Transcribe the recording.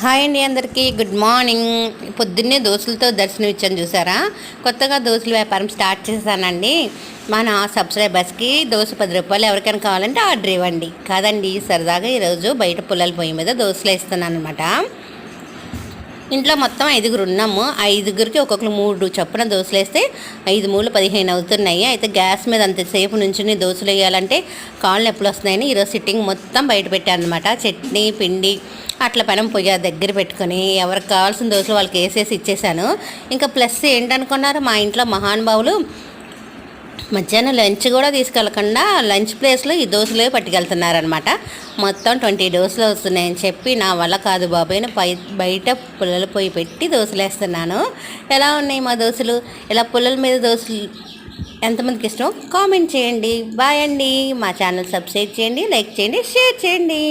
Hi అండి అందరికీ. Good morning. పొద్దున్నే దోశలతో దర్శనం ఇచ్చాను చూసారా? కొత్తగా దోశల వ్యాపారం స్టార్ట్ చేశానండి. మన సబ్స్క్రైబర్స్కి దోశ పది రూపాయలు ఎవరికైనా కావాలంటే ఆర్డర్ ఇవ్వండి. కాదండి సరదాగా ఈరోజు బయట పుల్లల పొయ్యి మీద దోశలు వేస్తున్నాను అనమాట ఇంట్లో మొత్తం ఐదుగురు ఉన్నాము. ఐదుగురికి ఒక్కొక్కరు మూడు చొప్పున దోశలు వేస్తే ఐదు మూడు పదిహేను అవుతున్నాయి. అయితే గ్యాస్ మీద అంతసేపు నుంచి దోశలు వేయాలంటే కాళ్ళు నొప్పులు వస్తున్నాయని ఈరోజు సిట్టింగ్ మొత్తం బయట పెట్టాను అనమాట చట్నీ పిండి అట్ల పెనం పొయ్యి దగ్గర పెట్టుకొని ఎవరికి కావాల్సిన దోశలు వాళ్ళకి వేసేసి ఇచ్చేసాను. ఇంకా ప్లస్ ఏంటనుకున్నారు మా ఇంట్లో మహానుభావులు మధ్యాహ్నం లంచ్ కూడా తీసుకెళ్ళకుండా లంచ్ ప్లేస్లో ఈ దోశలే పట్టుకెళ్తున్నారనమాట మొత్తం ట్వంటీ దోశలు వస్తున్నాయని చెప్పి నా వల్ల కాదు బాబాయ్ని పై బయట పుల్లల పొయ్యి పెట్టి దోశలు వేస్తున్నాను. ఎలా ఉన్నాయి మా దోశలు? ఇలా పుల్లల మీద దోశలు? ఎంతమందికి ఇష్టం కామెంట్ చేయండి. బాయ్ అండి. మా ఛానల్ సబ్స్క్రైబ్ చేయండి లైక్ చేయండి షేర్ చేయండి.